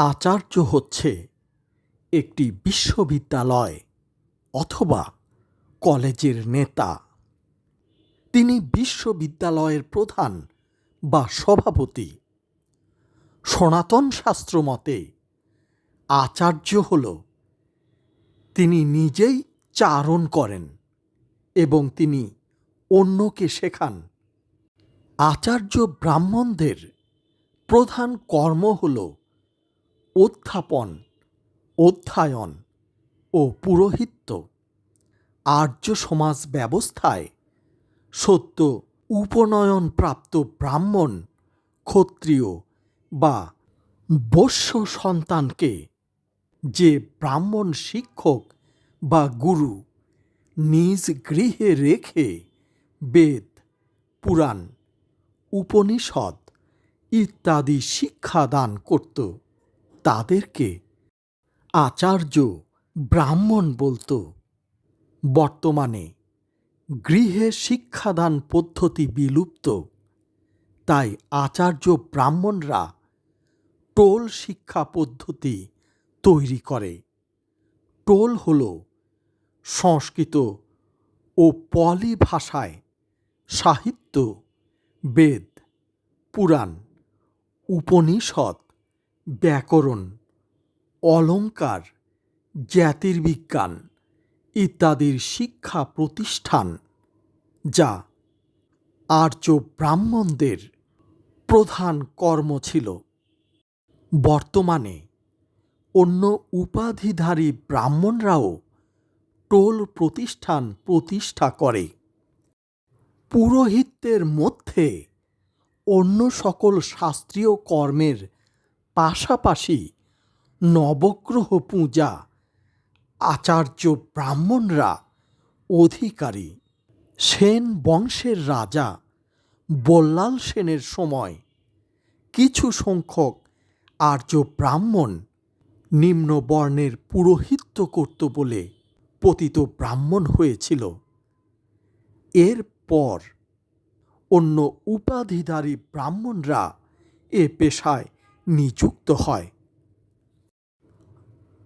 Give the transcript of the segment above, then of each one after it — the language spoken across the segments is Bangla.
আচার্য হচ্ছে একটি বিশ্ববিদ্যালয় অথবা কলেজের নেতা। তিনি বিশ্ববিদ্যালয়ের প্রধান বা সভাপতি। সনাতন শাস্ত্র মতে আচার্য হল, তিনি নিজেই চারণ করেন এবং তিনি অন্যকে শেখান। আচার্য ব্রাহ্মণদের প্রধান কর্ম হল অধ্যাপন অধ্যায়ন ও পুরোহিত্য। আর্য সমাজ ব্যবস্থায় সত্য উপনয়ন প্রাপ্ত ব্রাহ্মণ, ক্ষত্রিয় বা বৈশ্য সন্তানকে যে ব্রাহ্মণ শিক্ষক বা গুরু নিজ গৃহে রেখে বেদ, পুরাণ, উপনিষদ ইত্যাদি শিক্ষাদান করত। তাদেরকে আচার্য ব্রাহ্মণ বলতো, বর্তমানে গৃহে শিক্ষাদান পদ্ধতি বিলুপ্ত, তাই আচার্য ব্রাহ্মণরা টোল শিক্ষা পদ্ধতি তৈরি করে। টোল হল সংস্কৃত ও পলি ভাষায় সাহিত্য, বেদ, পুরাণ, উপনিষদ ব্যাকরণ অলঙ্কার জ্যোতির্বিজ্ঞান ইত্যাদির শিক্ষা প্রতিষ্ঠান যা আর্য ব্রাহ্মণদের প্রধান কর্ম ছিল। বর্তমানে অন্য উপাধিধারী ব্রাহ্মণরাও টোল প্রতিষ্ঠান প্রতিষ্ঠা করে। পুরোহিত্যের মধ্যে অন্য সকল শাস্ত্রীয় কর্মের পাশাপাশি নবগ্রহ পূজা, আচার্য ব্রাহ্মণরা অধিকারী। সেন বংশের রাজা বল্লাল সেনের সময় কিছু সংখ্যক আর্য ব্রাহ্মণ নিম্ন বর্ণের পুরোহিত্য করত বলে পতিত ব্রাহ্মণ হয়েছিল। এরপর অন্য উপাধিধারী ব্রাহ্মণরা এ পেশায় নিযুক্ত হয়।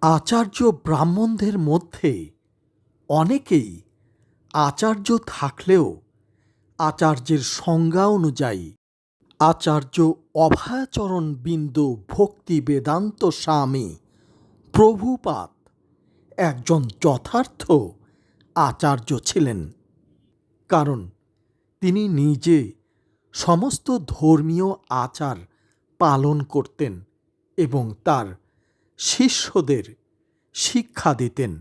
আচার্য ব্রাহ্মণদের মধ্যে অনেকেই আচার্য থাকলেও আচার্যের সংজ্ঞা অনুযায়ী আচার্য অভয়াচরণ বিন্দু ভক্তি বেদান্ত স্বামী প্রভুপাত একজন যথার্থ আচার্য ছিলেন। কারণ তিনি নিজে সমস্ত ধর্মীয় আচার পালন করতেন এবং তার শিষ্যদের শিক্ষা দিতেন।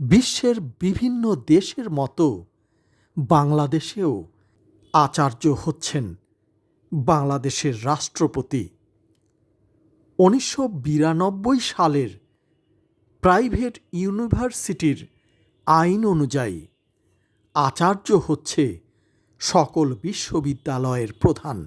বিশ্বের বিভিন্ন দেশের মতো বাংলাদেশেও আচার্য হচ্ছেন বাংলাদেশের রাষ্ট্রপতি। উনিশশো বিরানব্বই সালের প্রাইভেট ইউনিভার্সিটির আইন অনুযায়ী আচার্য হচ্ছে সকল বিশ্ববিদ্যালয়ের প্রধান।